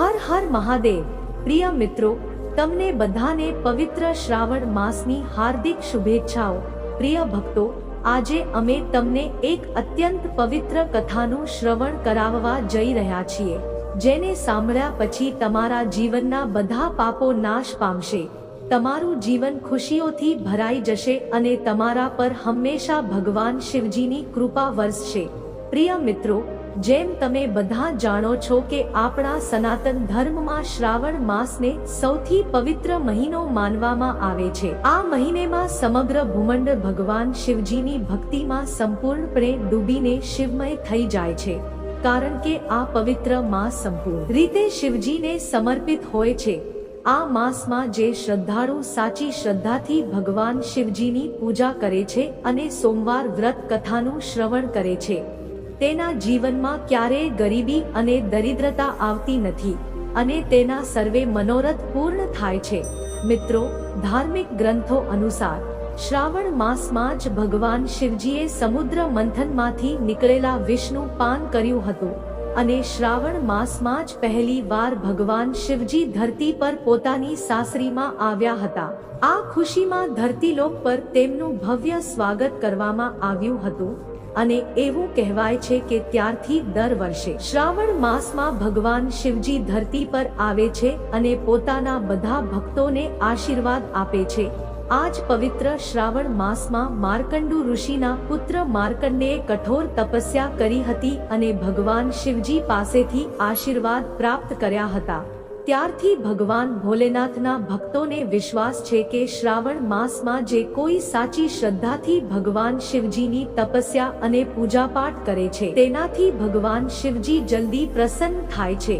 હર હર મહાદેવ. પ્રિય મિત્રો, તમને બધાને પવિત્ર શ્રાવણ માસની હાર્દિક શુભેચ્છાઓ. પ્રિય ભક્તો, આજે અમે તમને એક અત્યંત પવિત્ર કથાનું શ્રવણ કરાવવા જઈ રહ્યા છીએ, જેને સાંભળ્યા પછી તમારા જીવનના બધા પાપો નાશ પામશે. તમારું જીવન ખુશીઓથી ભરાઈ જશે અને તમારા પર હંમેશા ભગવાન શિવજીની કૃપા વરસશે. પ્રિય મિત્રો જેમ તમે બધા જાણો છો કે આપણા સનાતન ધર્મમાં શ્રાવણ માસને સૌથી પવિત્ર મહિનો માનવામાં આવે છે. આ મહિનેમાં સમગ્ર ભૂમંડ ભગવાન શિવજીની ભક્તિમાં સંપૂર્ણપણે ડૂબીને શિવમય થઈ જાય છે. કારણ કે આ પવિત્ર માસ સંપૂર્ણ રીતે શિવજીને સમર્પિત હોય છે. આ માસમાં જે શ્રદ્ધાળુ સાચી શ્રદ્ધાથી ભગવાન શિવજીની પૂજા કરે છે અને સોમવાર વ્રત કથાનું શ્રવણ કરે છે. તેના જીવનમાં ક્યારેય ગરીબી અને દરિદ્રતા આવતી નથી અને તેના સર્વે મનોરથ પૂર્ણ થાય છે. મિત્રો, ધાર્મિક ગ્રંથો અનુસાર, શ્રાવણ માસમાં જ ભગવાન શિવજીએ સમુદ્ર મંથનમાંથી નીકળેલા વિષ્ણુ પાન કર્યું હતું અને શ્રાવણ માસમાં જ પહેલી વાર ભગવાન શિવજી ધરતી પર પોતાની સાસરીમાં આવ્યા હતા. આ ખુશીમાં ધરતીલોક પર તેમનું ભવ્ય સ્વાગત કરવામાં આવ્યું હતું. અને એવું કહેવાય છે કે ત્યારથી દર વર્ષે શ્રાવણ માસમાં ભગવાન શિવજી ધરતી પર આવે છે અને પોતાના બધા ભક્તોને આશીર્વાદ આપે છે. આજ પવિત્ર શ્રાવણ માસમાં માર્કંડુ ઋષિના પુત્ર માર્કંડેએ કઠોર તપસ્યા કરી હતી અને ભગવાન શિવજી પાસેથી આશીર્વાદ પ્રાપ્ત કર્યા હતા. ત્યારથી ભગવાન ભોલેનાથના ભક્તોને વિશ્વાસ છે કે શ્રાવણ માસમાં જે કોઈ સાચી શ્રદ્ધાથી ભગવાન શિવજીની તપસ્યા અને પૂજાપાઠ કરે છે, તેનાથી ભગવાન શિવજી જલ્દી પ્રસન્ન થાય છે.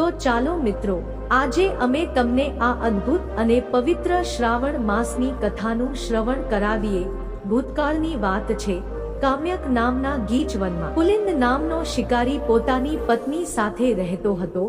તો ચાલો મિત્રો, આજે અમે તમને આ અદ્ભુત અને પવિત્ર શ્રાવણ માસની કથાનું શ્રવણ કરાવીએ. ભૂતકાળની વાત છે, કામ્યક નામના ગીચ પુલિંદ નામનો શિકારી પોતાની પત્ની સાથે રહેતો હતો.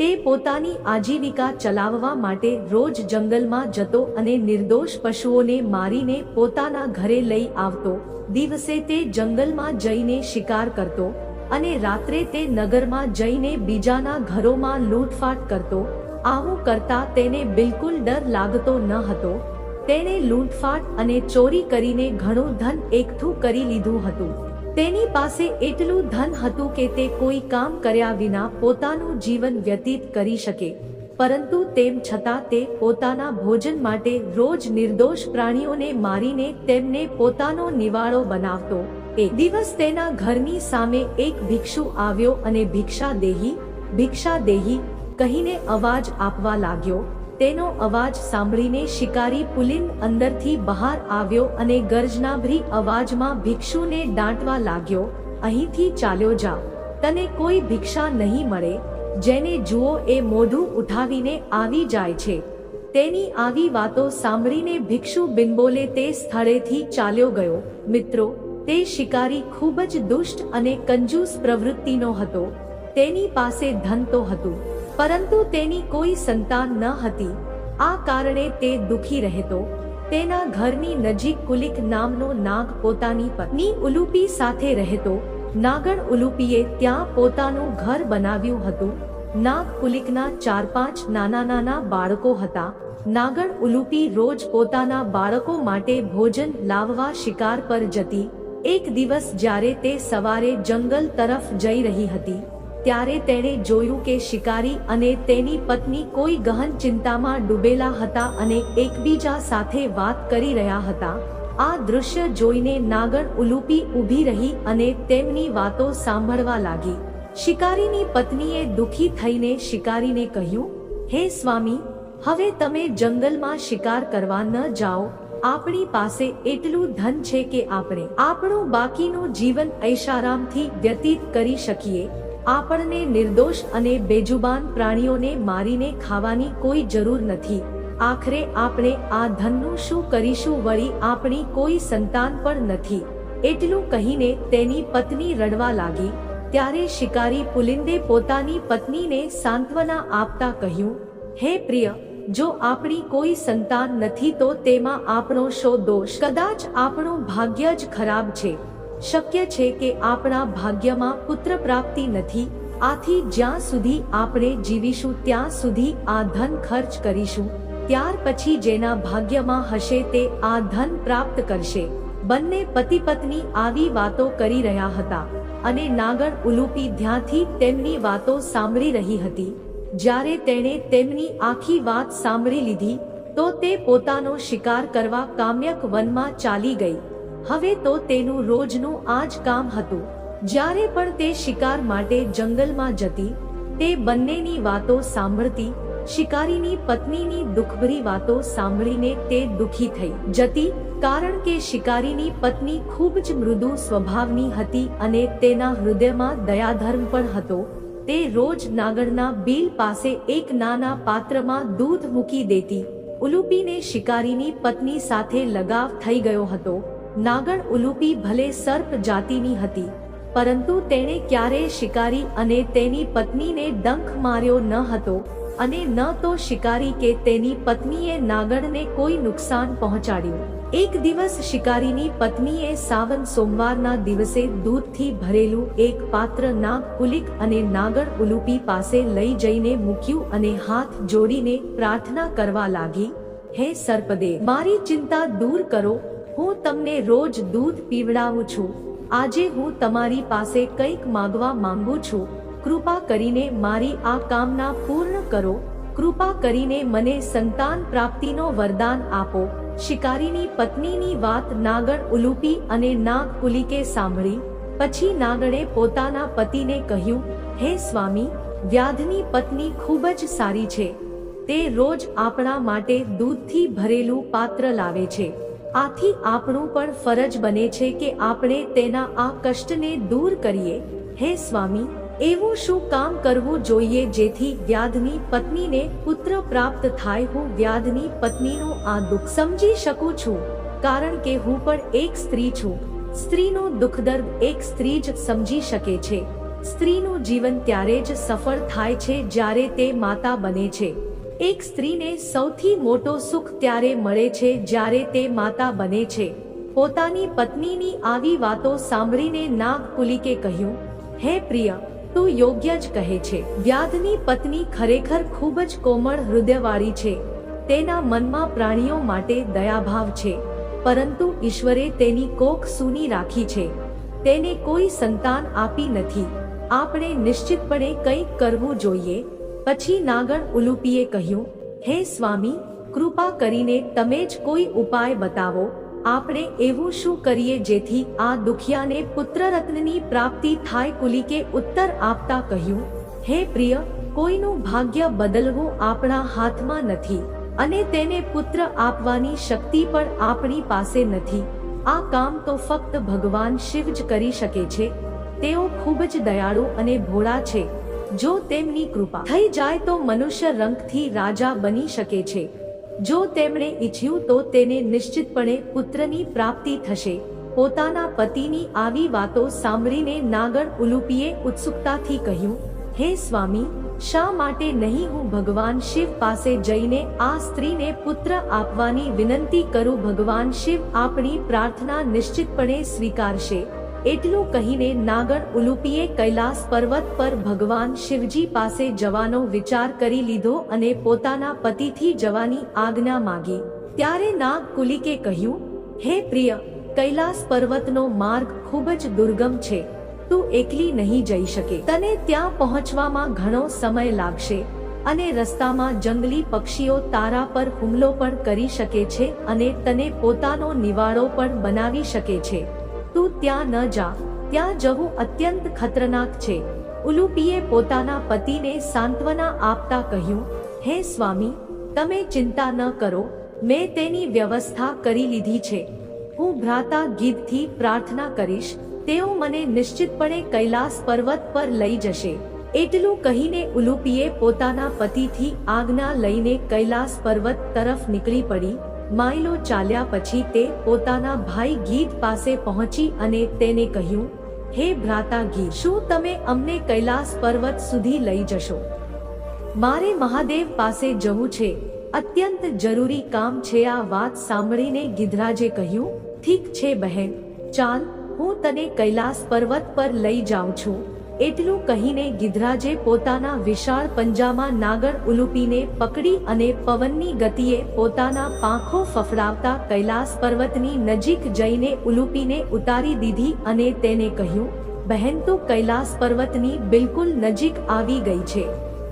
તે પોતાની આજીવિકા ચલાવવા માટે રોજ જંગલમાં જતો અને નિર્દોષ પશુઓને મારીને પોતાના ઘરે લઈ આવતો. દિવસે તે જંગલમાં જઈને શિકાર કરતો અને રાત્રે તે નગરમાં જઈને બીજાના ઘરોમાં લૂંટફાટ કરતો. આવું કરતા તેને બિલકુલ ડર લાગતો ન હતો. તેણે લૂંટફાટ અને ચોરી કરીને ઘણું ધન એકઠું કરી લીધું હતું. તેની પાસે એટલું ધન હતું કે તે કોઈ કામ કર્યા વિના પોતાનું જીવન વ્યતીત કરી શકે. પરંતુ તેમ છતાં તે પોતાના ભોજન માટે રોજ નિર્દોષ પ્રાણીઓને મારીને તેમને પોતાનો નિવાળો બનાવતો. એક દિવસ તેના ઘરની સામે એક ભિક્ષુ આવ્યો અને ભિક્ષા દેહી ભિક્ષા દેહી કહીને અવાજ આપવા લાગ્યો તેનો અવાજ સાંભળીને શિકારી પુલિન અંદરથી બહાર આવ્યો અને ગર્જનાભરી અવાજમાં ભિક્ષુને દાંટવા લાગ્યો, અહીંથી ચાલ્યો જા. તને કોઈ ભિક્ષા નહીં મળે. જેને જુઓ એ મોઢું ઉઠાવીને આવી જાય છે. તેની આવી વાતો સાંભળીને ભિક્ષુ બિનબોલે તે સ્થળેથી ચાલ્યો ગયો. મિત્રો, તે શિકારી ખૂબ જ દુષ્ટ અને કંજૂસ પ્રવૃત્તિનો હતો. તેની પાસે ધન તો હતું. પરંતુ તેની કોઈ સંતાન ન હતી. આ કારણે તે દુખી રહેતો. તેના ઘરની નજીક કુલિક નામનો નાગ પોતાની પત્ની ઉલુપી સાથે રહેતો. નાગણ ઉલુપીએ ત્યાં પોતાનું ઘર બનાવ્યું હતું. નાગ કુલિકના ચાર પાંચ નાના નાના બાળકો હતા. નાગણ ઉલુપી રોજ પોતાના બાળકો માટે ભોજન લાવવા શિકાર પર જતી. એક દિવસ જ્યારે તે સવારે જંગલ તરફ જઈ રહી હતી. ત્યારે તેણે જોયું કે શિકારી અને તેની પત્ની કોઈ ગહન ચિંતામાં ડૂબેલા હતા અને એકબીજા સાથે વાત કરી રહ્યા હતા. આ દૃશ્ય જોઈને નાગણ ઉલુપી ઊભી રહી અને તેમની વાતો સાંભળવા લાગી. શિકારીની પત્નીએ દુખી થઈને શિકારીને કહ્યું, હે સ્વામી, હવે તમે જંગલમાં શિકાર કરવા ન જાઓ. આપણી પાસે એટલું ધન છે કે આપણે આપણું બાકીનું જીવન ઐશારામથી વ્યતીત કરી શકીએ. આપણને નિર્દોષ અને બેજુબાન પ્રાણીઓને મારીને ખાવાની કોઈ જરૂર નથી. આખરે આપણે આ ધનનું શું કરીશું વળી આપણી કોઈ સંતાન પણ નથી. એટલું કહીને તેની પત્ની રડવા લાગી. ત્યારે શિકારી પુલિંદે પોતાની પત્નીને સાંત્વના આપતા કહ્યું, હે પ્રિય, જો આપણી કોઈ સંતાન નથી તો તેમાં આપણો શો દોષ. કદાચ આપણું ભાગ્ય જ ખરાબ છે. શક્ય છે કે આપણા ભાગ્યમાં પુત્ર પ્રાપ્તિ નથી. આથી જ્યાં સુધી આપણે જીવીશું, ત્યાં સુધી આ ધન ખર્ચ કરીશું. ત્યાર પછી જેના ભાગ્યમાં હશે તે આ ધન પ્રાપ્ત કરશે. બંને પતિ પત્ની આવી વાતો કરી રહ્યા હતા અને નાગણ ઉલુપી ધ્યાંથી તેમની વાતો સાંભળી રહી હતી. જ્યારે તેણે તેમની આખી વાત સાંભળી લીધી, તો તે પોતાનો શિકાર કરવા કામ્યક વનમાં ચાલી ગઈ. હવે તો તેનું રોજનું આ જ કામ હતું. જ્યારે પણ તે શિકાર માટે જંગલમાં જતી, તે બંનેની વાતો સાંભળતી, શિકારીની પત્નીની દુઃખભરી વાતો સાંભળીને તે દુઃખી થઈ જતી, કારણ કે શિકારીની પત્ની ખૂબ જ મૃદુ સ્વભાવની હતી અને તેના હૃદયમાં દયાધર્મ પણ હતો. તે રોજ નાગરના બીલ પાસે એક નાના પાત્રમાં દૂધ મૂકી દેતી, ઉલુપીને શિકારીની પત્ની સાથે લગાવ થઈ ગયો હતો. નાગણ ઉલુપી ભલે સર્પ જાતિની હતી, પરંતુ તેણે ક્યારેય શિકારી અને તેની પત્નીને ડંખ માર્યો ન હતો અને ન તો શિકારી કે તેની પત્નીએ નાગણને કોઈ નુકસાન પહોંચાડ્યું. એક દિવસ શિકારીની પત્નીએ સાવન સોમવારના દિવસે દૂધથી ભરેલું એક પાત્ર નાગ કુલિક અને નાગણ ઉલુપી પાસે લઈ જઈને મૂક્યું અને હાથ જોડીને પ્રાર્થના કરવા લાગી, હે સર્પદે મારી ચિંતા દૂર કરો હું તમને રોજ દૂધ પીવડાવું છું. આજે હું તમારી પાસે કંઈક માંગવા માંગુ છું. કૃપા કરીને મારી આ કામના પૂર્ણ કરો. કૃપા કરીને મને સંતાન પ્રાપ્તિનો વરદાન આપો. શિકારીની પત્નીની વાત નાગણ ઉલુપી અને નાગ કુલિકે સાંભળી. પછી નાગણે પોતાના પતિને કહ્યું, હે સ્વામી, વ્યાધની પત્ની ખૂબ જ સારી છે. તે રોજ આપણા માટે દૂધથી ભરેલું પાત્ર લાવે છે. આથી આપણું પણ ફરજ બને છે કે આપણે તેના આ કષ્ટને દૂર કરીએ. હે સ્વામી, એવું શું કામ કરવું જોઈએ જેથી વ્યાધની પત્નીને પુત્ર પ્રાપ્ત થાય? હું વ્યાધની પત્નીનું આ દુઃખ સમજી શકું છું, કારણ કે હું પણ એક સ્ત્રી છું. સ્ત્રીનો દુઃખ દર્દ એક સ્ત્રી જ સમજી શકે છે. સ્ત્રીનું જીવન ત્યારે જ સફળ થાય છે જ્યારે તે માતા બને છે. એક સ્ત્રીને સૌથી મોટો સુખ ત્યારે મળે છે જ્યારે તે માતા બને છે. પોતાની પત્નીની આવી વાતો સાંભળીને નાગ પુલિકે કહ્યું, હે પ્રિય, તું યોગ્ય જ કહે છે. વ્યાધની પત્ની ખરેખર ખૂબ જ કોમળ હૃદયવાળી છે. તેના મનમાં પ્રાણીઓ માટે દયાભાવ છે. પરંતુ ઈશ્વરે તેની કોખ સૂની રાખી છે. તેને કોઈ સંતાન આપી નથી. આપણે નિશ્ચિતપણે કંઈક કરવું જોઈએ પછી નાગણ ઉલુપીએ કહ્યું, હે સ્વામી, કૃપા કરીને તમે જ કોઈ ઉપાય બતાવો. આપણે એવું શું કરીએ જેથી આ દુખિયાને પુત્રરત્નની પ્રાપ્તિ થાય? કુલિકે ઉત્તર આપતા કહ્યું, હે પ્રિય, કોઈનું ભાગ્ય બદલવું આપણા હાથમાં નથી અને તેને પુત્ર આપવાની શક્તિ પણ આપણી પાસે નથી. આ કામ તો ફક્ત ભગવાન શિવ જ કરી શકે છે. તેઓ ખૂબ જ દયાળુ અને ભોળા છે. જો તેમની કૃપા થઈ જાય તો મનુષ્ય રંગથી રાજા બની શકે છે. જો તેમણે ઈચ્છ્યું તો તેને નિશ્ચિતપણે પુત્રની પ્રાપ્તિ થશે. પોતાના પતિની આવી વાતો સાંભળીને નાગર ઉલુપીએ ઉત્સુકતાથી કહ્યું, હે સ્વામી, શા માટે નહીં હું ભગવાન શિવ પાસે જઈને આ સ્ત્રીને પુત્ર આપવાની વિનંતી કરું? ભગવાન શિવ આપણી પ્રાર્થના નિશ્ચિતપણે સ્વીકારશે. એટલું કહીને નાગણ ઉલુપીએ કૈલાસ પર્વત પર ભગવાન શિવજી પાસે જવાનો વિચાર કરી લીધો અને પોતાના પતિથી જવાની આજ્ઞા માગી. ત્યારે નાગ કુલિકે કહ્યું, હે પ્રિય, કૈલાસ પર્વતનો માર્ગ ખૂબ જ દુર્ગમ છે. તું એકલી નહીં જઈ શકે. તને ત્યાં પહોંચવામાં ઘણો સમય લાગશે અને રસ્તામાં જંગલી પક્ષીઓ તારા પર હુમલો પણ કરી શકે છે અને તને પોતાનો નિવાળો પણ બનાવી શકે છે. તું ત્યાં ન જા. ત્યાં જવું અત્યંત ખતરનાક છે. ઉલુપીએ પોતાના પતિને સાંત્વના આપતા કહ્યું, હે સ્વામી, તમે ચિંતા ન કરો. મેં તેની વ્યવસ્થા કરી લીધી છે. હું ભ્રાતા ગીતથી પ્રાર્થના કરીશ. તેઓ મને નિશ્ચિતપણે કૈલાસ પર્વત પર લઈ જશે. એટલું કહીને ઉલુપીએ પોતાના પતિથી આજ્ઞા લઈને કૈલાસ પર્વત તરફ નીકળી પડી. માઇલો ચાલ્યા પછી તે પોતાના ભાઈ ગીત પાસે પહોંચી અને તેને કહ્યું, હે ભ્રાતા ગીત, શું તમે અમને કૈલાસ પર્વત સુધી લઈ જશો? મારે મહાદેવ પાસે જવું છે. અત્યંત જરૂરી કામ છે આ વાત સાંભળીને ગિધરાજે કહ્યું, ઠીક છે બહેન, ચાલ, હું તને કૈલાસ પર્વત પર લઈ જાઉં છું. એટલું કહીને ગિધરાજે પોતાના વિશાળ પંજામાં નાગર ઉલુપીને પકડી અને પવનની ગતિએ પોતાના પાંખો ફફડાવતા કૈલાસ પર્વતની નજીક જઈને ઉલુપીને ઉતારી દીધી અને તેને કહ્યું, બહેન, તો કૈલાસ પર્વતની બિલકુલ નજીક આવી ગઈ છે.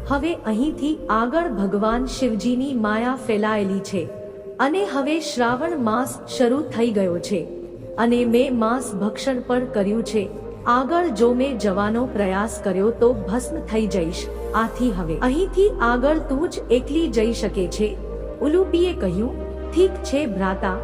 હવે અહીંથી આગળ ભગવાન શિવજીની માયા ફેલાયેલી છે. અને હવે શ્રાવણ માસ શરૂ થઈ ગયો છે. અને મેં માંસ ભક્ષણ પણ કર્યું છે. આગળ જો મેં જવાનો પ્રયાસ કર્યો તો ભસ્મ થઈ જઈશ. આથી હવે અહીંથી આગળ તું જ એકલી જઈ શકે છે. ઉલુપીએ કહ્યું, ઠીક છે ભ્રાતા,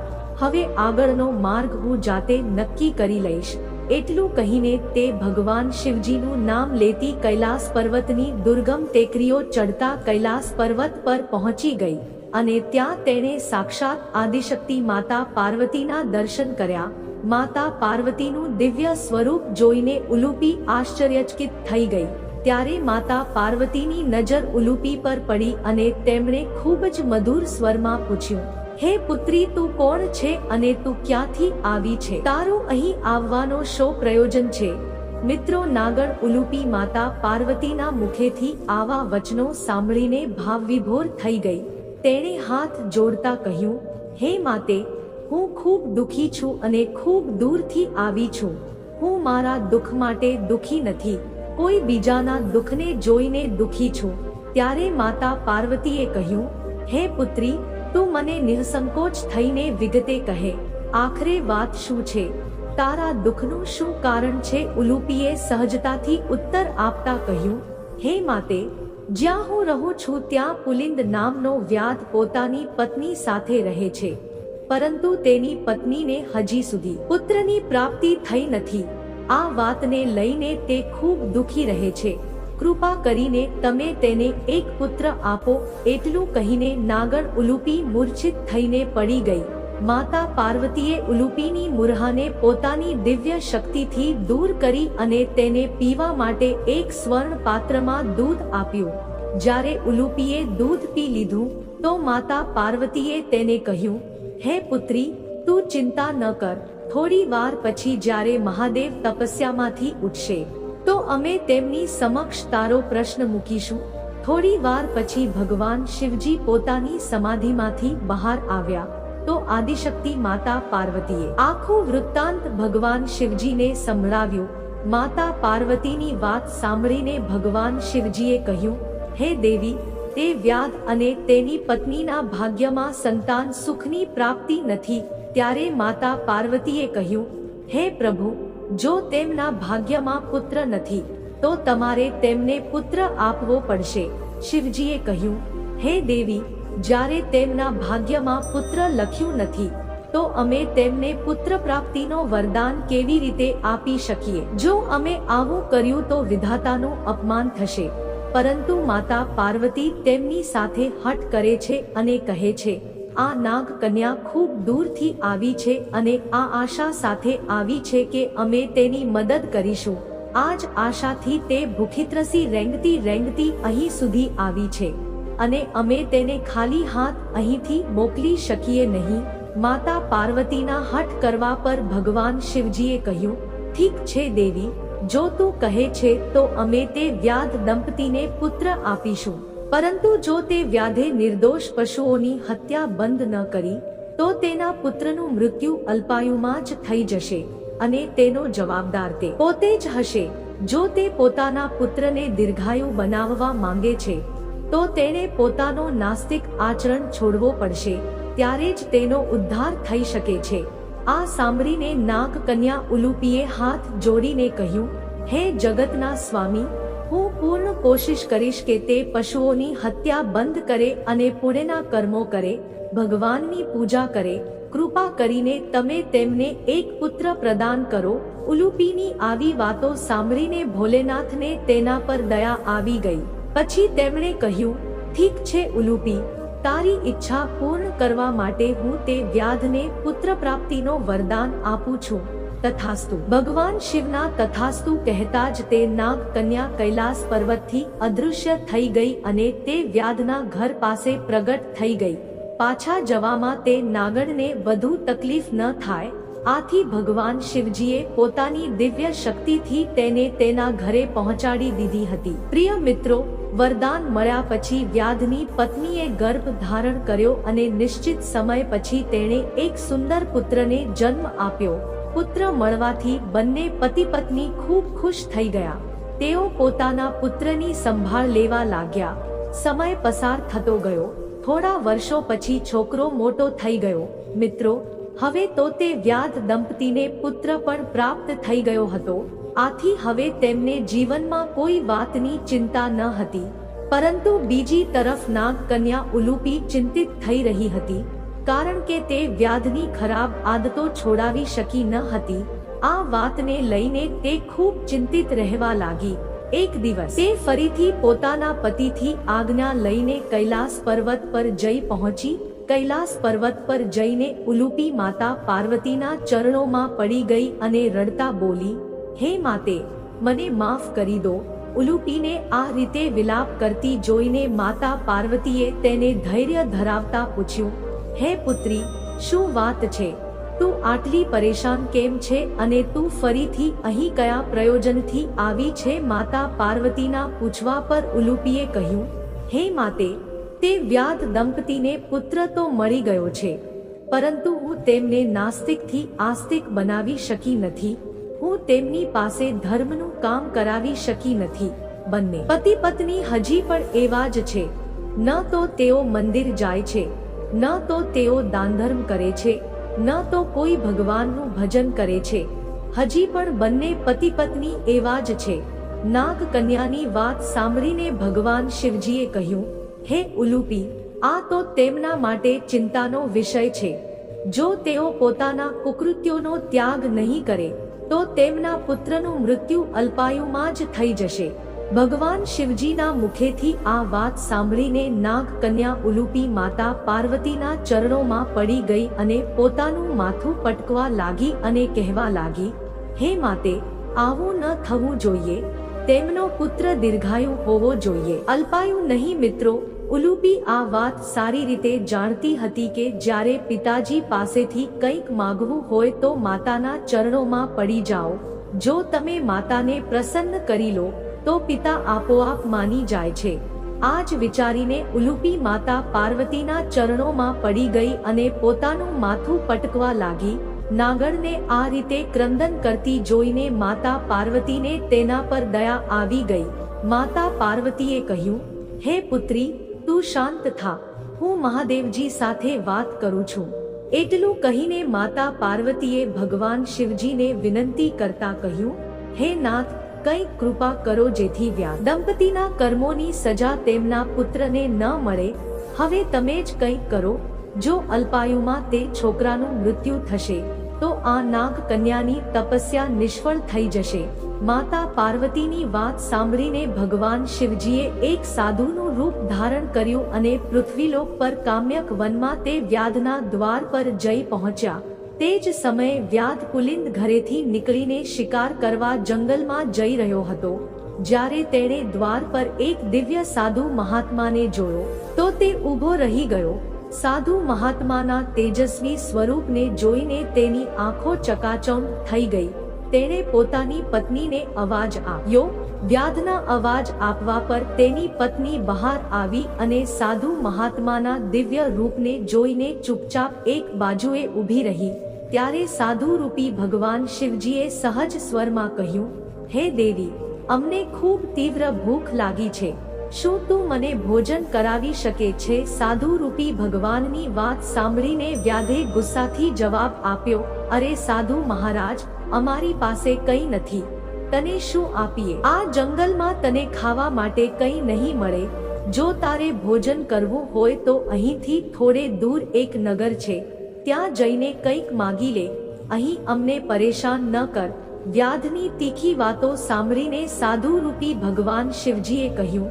હવે આગળનો માર્ગ હું જાતે નક્કી કરી લઈશ. એટલું કહીને તે ભગવાન શિવજીનું નામ લેતી કૈલાસ પર્વતની દુર્ગમ ટેકરીઓ ચડતા કૈલાસ પર્વત પર પહોંચી ગઈ અને ત્યાં તેણે સાક્ષાત આદિશક્તિ માતા પાર્વતીના દર્શન કર્યા. માતા પાર્વતીનું દિવ્ય સ્વરૂપ જોઈને ઉલુપી આશ્ચર્યચકિત થઈ ગઈ. ત્યારે માતા પાર્વતીની નજર ઉલુપી પર પડી અને તેમણે ખૂબ જ મધુર સ્વરમાં પૂછ્યું, હે પુત્રી, તું કોણ છે અને તું ક્યાંથી આવી છે? તારું અહીં આવવાનો શો પ્રયોજન છે? મિત્રો નાગર ઉલુપી માતા પાર્વતીના મુખેથી આવા વચનો સાંભળીને ભાવવિભોર થઈ ગઈ. તેણે હાથ જોડતા કહ્યું, હે માતે હું ખૂબ દુઃખી છું અને ખૂબ દૂરથી આવી છું. હું મારા દુઃખ માટે દુઃખી નથી. કોઈ બીજાના દુઃખને જોઈને દુઃખી છું. ત્યારે માતા પાર્વતીએ કહ્યું, હે પુત્રી, તું મને નિઃસંકોચ થઈને વિગતે કહે. આખરે વાત શું છે? તારા દુઃખનું શું કારણ છે? ઉલુપીએ સહજતાથી ઉત્તર આપતા કહ્યું, હે માતે, જ્યાં હું રહું છું ત્યાં પુલિંદ નામનો વ્યાધ પોતાની પત્ની સાથે રહે છે. પરંતુ તેની પત્નીને હજી સુધી પુત્રની પ્રાપ્તિ થઈ નથી. આ વાતને લઈને તે ખૂબ દુખી રહે છે. કૃપા કરીને તમે તેને એક પુત્ર આપો એટલું કહીને નાગર ઉલુપી મૂર્છિત થઈને પડી ગઈ. માતા પાર્વતીએ ઉલુપીની મુરહાને પોતાની દિવ્ય શક્તિથી દૂર કરી અને તેને પીવા માટે એક સ્વર્ણ પાત્રમાં દૂધ આપ્યું. જ્યારે ઉલુપીએ દૂધ પી લીધું, તો માતા પાર્વતીએ તેને કહ્યું હે પુત્રી, તું ચિંતા ન કર. થોડી વાર પછી જ્યારે મહાદેવ તપસ્યામાંથી ઉઠશે, તો અમે તેમની સમક્ષ તારો પ્રશ્ન મૂકીશું. થોડી વાર પછી ભગવાન શિવજી પોતાની સમાધિમાંથી બહાર આવ્યા. તો આદિશક્તિ માતા પાર્વતીએ આખું વૃત્તાંત ભગવાન શિવજીને સંભળાવ્યું. માતા પાર્વતીની વાત સાંભળીને ભગવાન શિવજીએ કહ્યું, હે દેવી તે વ્યાધ અને તેની પત્નીના ભાગ્યમાં સંતાન સુખની પ્રાપ્તિ નથી, ત્યારે માતા પાર્વતીએ કહ્યું, હે પ્રભુ, જો તેમના ભાગ્યમાં પુત્ર નથી, તો તમારે તેમને પુત્ર આપવો પડશે. શિવજીએ કહ્યું, હે દેવી, જ્યારે તેમના ભાગ્યમાં પુત્ર લખ્યું નથી, તો અમે તેમને પુત્ર પ્રાપ્તિનો વરદાન કેવી રીતે આપી શકીએ? જો અમે આવું કર્યું તો વિધાતાનું અપમાન થશે. પરંતુ માતા પાર્વતી તેમની સાથે હટ કરે છે અને કહે છે, આ નાગ કન્યા ખૂબ દૂરથી આવી છે અને આ આશા સાથે આવી છે કે અમે તેની મદદ કરીશું. આ જ આશાથી તે ભૂખિત્રસી રેંગતી રેંગતી અહીં સુધી આવી છે અને અમે તેને ખાલી હાથ અહીંથી મોકલી શકીએ નહીં. માતા પાર્વતીના હટ કરવા પર ભગવાન શિવજીએ કહ્યું, ઠીક છે દેવી જો તું કહે છે, તો અમે તે વ્યાધ દંપતીને પુત્ર આપીશું. પરંતુ જો તે વ્યાધે નિર્દોષ પશુઓની હત્યા બંધ ન કરી, તો તેના પુત્રનું મૃત્યુ અલ્પાયુમાં જ થઈ જશે અને તેનો જવાબદાર તે પોતે જ હશે. જો તે પોતાના પુત્રને દીર્ઘાયુ બનાવવા માંગે છે, તો તેણે પોતાનો નાસ્તિક આચરણ છોડવો પડશે, ત્યારે જ તેનો ઉદ્ધાર થઈ શકે છે. આ સાંભળીને નાગ કન્યા ઉલુપીએ હાથ જોડીને કહ્યું, હે જગતના સ્વામી, હું પૂર્ણ કોશિશ કરીશ કે તે પશુઓની હત્યા બંધ કરે અને પુણ્યના કર્મો કરે, ભગવાનની પૂજા કરે, કૃપા કરીને તમે તેમને એક પુત્ર પ્રદાન કરો. ઉલુપીની આવી વાતો સાંભળીને ભોલેનાથને તેના પર દયા આવી ગઈ. પછી તેમણે કહ્યું, ઠીક છે ઉલુપી તારી ઈચ્છા પૂર્ણ કરવા માટે હું તે વ્યાધને પુત્ર પ્રાપ્તિનો વરદાન આપું છું. તથાસ્તુ. ભગવાન શિવના તથાસ્તુ કહેતા જ તે નાગ કન્યા કૈલાસ પર્વતથી અદૃશ્ય થઈ ગઈ અને તે વ્યાધના ઘર પાસે પ્રગટ થઈ ગઈ. પાછા જવામાં તે નાગણને વધુ તકલીફ ન થાય આથી ભગવાન શિવજીએ પોતાની દિવ્ય શક્તિથી તેને તેના ઘરે પહોંચાડી દીધી હતી. પ્રિય મિત્રો, વરદાન મળ્યા પછી વ્યાધની પત્નીએ ગર્ભ ધારણ કર્યો અને નિશ્ચિત સમય પછી તેણે એક સુંદર પુત્રને જન્મ આપ્યો. પુત્ર મળવાથી બંને પતિ પત્ની ખૂબ ખુશ થઈ ગયા. તેઓ પોતાના પુત્રની સંભાળ લેવા લાગ્યા. સમય પસાર થતો ગયો. થોડા વર્ષો પછી છોકરો મોટો થઈ ગયો. મિત્રો હવે તો તે વ્યાધ દંપતીને પુત્ર પણ પ્રાપ્ત થઈ ગયો હતો. આથી હવે તેમને જીવનમાં કોઈ વાતની ચિંતા ન હતી. પરંતુ બીજી તરફ નાગ કન્યા ઉલુપી ચિંતિત થઈ રહી હતી. કારણ કે તે વ્યાધની ખરાબ આદતો છોડાવી શકી ન હતી. આ વાતને લઈને તે ખૂબ ચિંતિત રહેવા લાગી. એક દિવસ તે ફરીથી પોતાના પતિથી આજ્ઞા લઈને કૈલાસ પર્વત પર જઈ પહોંચી કૈલાસ પર્વત પર જઈને ઉલુપી માતા પાર્વતીના ચરણોમાં પડી ગઈ અને રડતા બોલી, હે માતે, મને માફ કરી દો. ઉલુપીને આ રીતે વિલાપ કરતી જોઈને માતા પાર્વતીએ તેને ધૈર્ય ધરાવતા પૂછ્યું, હે પુત્રી, શું વાત છે? તું આટલી પરેશાન કેમ છે અને તું ફરીથી અહીં કયા પ્રયોજનથી આવી છે? માતા પાર્વતીના પૂછવા પર ઉલુપીએ કહ્યું, હે માતે તે વ્યાધ દંપતીને પુત્ર તો મળી ગયો છે. પરંતુ હું તેમને નાસ્તિકથી આસ્તિક બનાવી શકી નથી. હું તેમની પાસે ધર્મનું કામ કરાવી શકી નથી. બંને પતિ પત્ની હજી પણ એવા જ છે. ન તો તેઓ મંદિર જાય છે. ન તો તેઓ દાનધર્મ કરે છે. ન તો કોઈ ભગવાનનું ભજન કરે છે. હજી પણ બંને પતિ પત્ની એવા જ છે. નાગ કન્યાની વાત સાંભળીને ભગવાન શિવજીએ કહ્યું હે ઉલુપી, આ તો તેમના માટે ચિંતાનો વિષય છે. જો તેઓ પોતાના કુકૃત્યોનો ત્યાગ નહીં કરે, તો તેમના પુત્રનું મૃત્યુ અલ્પાયુમાં જ થઈ જશે. ભગવાન શિવજીના મુખેથી આ વાત સાંભળીને નાગ કન્યા ઉલુપી માતા પાર્વતીના ચરણોમાં પડી ગઈ અને પોતાનું માથું પટકવા લાગી અને કહેવા લાગી, હે માતે, આવું ન થવું જોઈએ. તેમનો પુત્ર દીર્ઘાયુ હોવો જોઈએ. અલ્પાયુ નહીં મિત્રો ઉલુપી આ વાત સારી રીતે જાણતી હતી કે જ્યારે પિતાજી પાસેથી કંઈક માગવું હોય તો માતાના ચરણોમાં પડી જાઓ. જો તમે માતાને પ્રસન્ન કરી લો, તો પિતા આપોઆપ માની જાય છે. આ જ વિચારીને ઉલુપી માતા પાર્વતીના ચરણોમાં પડી ગઈ અને પોતાનું માથું પટકવા લાગી. નાગરને આ રીતે ક્રંદન કરતી જોઈને માતા પાર્વતીને તેના પર દયા આવી ગઈ. માતા પાર્વતીએ કહ્યું, હે પુત્રી તું શાંત થા. હું મહાદેવજી સાથે વાત કરું છું. એટલું કહીને માતા પાર્વતીએ ભગવાન શિવજીને વિનંતી કરતા કહ્યું, હે નાથ કંઈક કૃપા કરો જેથી વ્યા દંપતીના કર્મોની સજા તેમના પુત્રને ન મળે. હવે તમે જ કંઈક કરો. જો અલ્પાયુમાં તે છોકરાનું મૃત્યુ થશે, તો આ નાગ કન્યાની તપસ્યા નિષ્ફળ થઈ જશે. માતા પાર્વતીની વાત સાંભળીને ભગવાન શિવજીએ એક સાધુનું રૂપ ધારણ કર્યું અને પૃથ્વીલોક પર કામ્યક વનમાં તે વ્યાધના દ્વાર પર જઈ પહોંચ્યા. તે જ સમયે વ્યાધ પુલિંદ ઘરેથી નીકળીને શિકાર કરવા જંગલમાં જઈ રહ્યો હતો. જ્યારે તેણે દ્વાર પર એક દિવ્ય સાધુ મહાત્માને જોયો, તો તે ઊભો રહી ગયો. સાધુ મહાત્માના તેજસ્વી સ્વરૂપને જોઈને તેની આંખો ચકાચમ થઈ ગઈ. તેણે પોતાની પત્નીને અવાજ આપ્યો. વ્યાધના અવાજ આપવા પર તેની પત્ની બહાર આવી અને સાધુ મહાત્માના દિવ્ય રૂપને જોઈને ચૂપચાપ એક બાજુએ ઊભી રહી. ત્યારે સાધુ રૂપી ભગવાન શિવજીએ સહજ સ્વરમાં કહ્યું, હે દેવી, અમને ખૂબ તીવ્ર ભૂખ લાગી છે. શું તું મને ભોજન કરાવી શકે છે? સાધુ રૂપી ભગવાનની વાત સાંભળીને વ્યાધે ગુસ્સાથી જવાબ આપ્યો, અરે સાધુ મહારાજ અમારી પાસે કંઈ નથી. તને શું આપીએ? આ જંગલમાં તને ખાવા માટે કંઈ નહીં મળે. જો તારે ભોજન કરવું હોય તો અહીંથી થોડે દૂર એક નગર છે. ત્યાં જઈને કંઈક માગી લે. અહીં અમને પરેશાન ન કર. વ્યાધની તીખી વાતો સાંભળીને સાધુરૂપી ભગવાન શિવજીએ કહ્યું,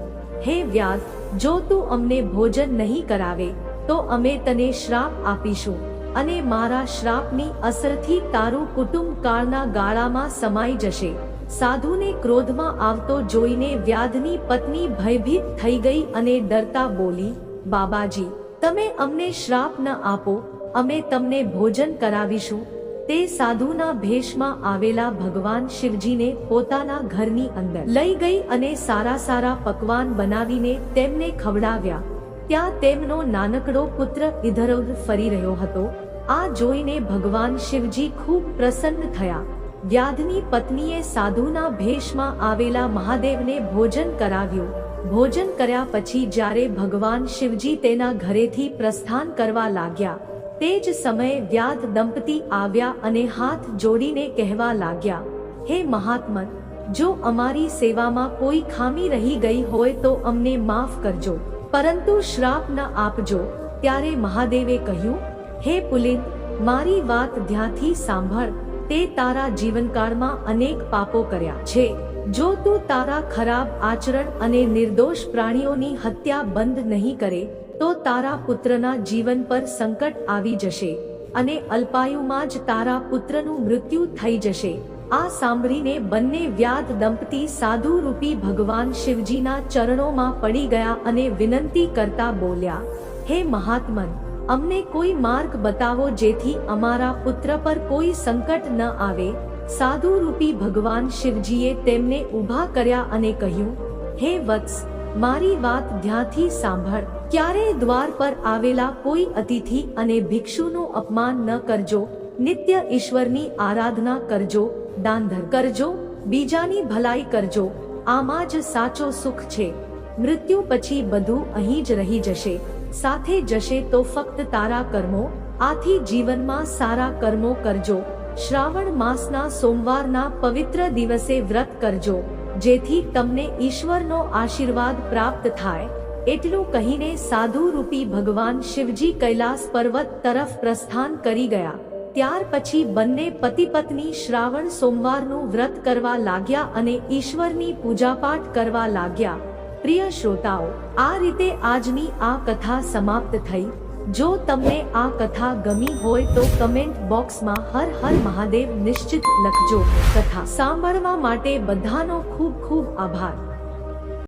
હે વ્યાધ, જો તું અમને ભોજન નહીં કરાવે, તો અમે તને શ્રાપ આપીશું. અને મારા શ્રાપની અસરથી તારું કુટુંબ કાળના ગાળામાં સમાઈ જશે. સાધુને ક્રોધમાં આવતો જોઈને વ્યાધની પત્ની ભયભીત થઈ ગઈ અને ડરતા બોલી, બાબાજી, તમે અમને શ્રાપ ન આપો, અમે તમને ભોજન કરાવીશું. તે સાધુના ભેષમાં આવેલા ભગવાન શિવજીને પોતાના ઘરની અંદર લઈ ગઈ અને સારા સારા પકવાન બનાવીને તેમને ખવડાવ્યા. ત્યાં તેમનો નાનકડો પુત્ર ઇધરઉધ ફરી રહ્યો હતો. આ જોઈને ભગવાન શિવજી ખૂબ પ્રસન્ન થયા. વ્યાધની પત્નીએ સાધુના ભેષમાં આવેલા મહાદેવને ભોજન કરાવ્યું. ભોજન કર્યા પછી જ્યારે ભગવાન શિવજી તેના ઘરેથી પ્રસ્થાન કરવા લાગ્યા, તે જ સમયે વ્યાધ દંપતી આવ્યા અને હાથ જોડીને કહેવા લાગ્યા, હે મહાત્મન, જો અમારી સેવામાં કોઈ ખામી રહી ગઈ હોય તો અમને માફ કરજો. પરંતુ શ્રાપ ન આપજો. ત્યારે મહાદેવે કહ્યું હે પુલિત, મારી વાત ધ્યાનથી સાંભળ. તે તારા જીવનકાળમાં અનેક પાપો કર્યા છે. જો તું તારા ખરાબ આચરણ અને નિર્દોષ પ્રાણીઓની હત્યા બંધ નહીં કરે, તો તારા પુત્રના જીવન પર સંકટ આવી જશે અને અલ્પાયુમાં જ તારા પુત્રનું મૃત્યુ થઈ જશે. આ સાંભળીને બંને વ્યાધ દંપતી સાધુ રૂપી ભગવાન શિવજીના ચરણોમાં પડી ગયા અને વિનંતી કરતા બોલ્યા, હે મહાત્મન અમને કોઈ માર્ગ બતાવો જેથી અમારા પુત્ર પર કોઈ સંકટ ન આવે. સાધુ રૂપી ભગવાન શિવજીએ તેમને ઊભા કર્યા અને કહ્યું, હે વત્સ, મારી વાત ધ્યાનથી સાંભળ. ક્યારેય દ્વાર પર આવેલા કોઈ અતિથિ અને ભિક્ષુનું અપમાન ન કરજો. નિત્ય ઈશ્વરની આરાધના કરજો દાંધર કરજો, બીજાની ભલાઈ કરજો. આમાં જ સાચો સુખ છે. મૃત્યુ પછી બધું અહીં જ રહી જશે. સાથે જશે તો ફક્ત તારા કર્મો, આથી જીવનમાં સારા કર્મો કરજો. શ્રાવણ માસના સોમવારના પવિત્ર દિવસે વ્રત કરજો, જેથી તમને ઈશ્વરનો આશીર્વાદ પ્રાપ્ત થાય. એટલું કહીને સાધુ રૂપી ભગવાન શિવજી કૈલાસ પર્વત તરફ પ્રસ્થાન કરી ગયા. ત્યાર પછી બંને પતિ પત્ની શ્રાવણ સોમવારનું વ્રત કરવા લાગ્યા અને ઈશ્વરની પૂજાપાઠ કરવા લાગ્યા. પ્રિય શ્રોતાઓ, આ રીતે આજની આ કથા સમાપ્ત થઈ. જો તમને આ કથા ગમી હોય તો કમેન્ટ બોક્સમાં હર હર મહાદેવ નિશ્ચિત લખજો કથા. સાંભળવા માટે બધાનો ખૂબ ખૂબ આભાર.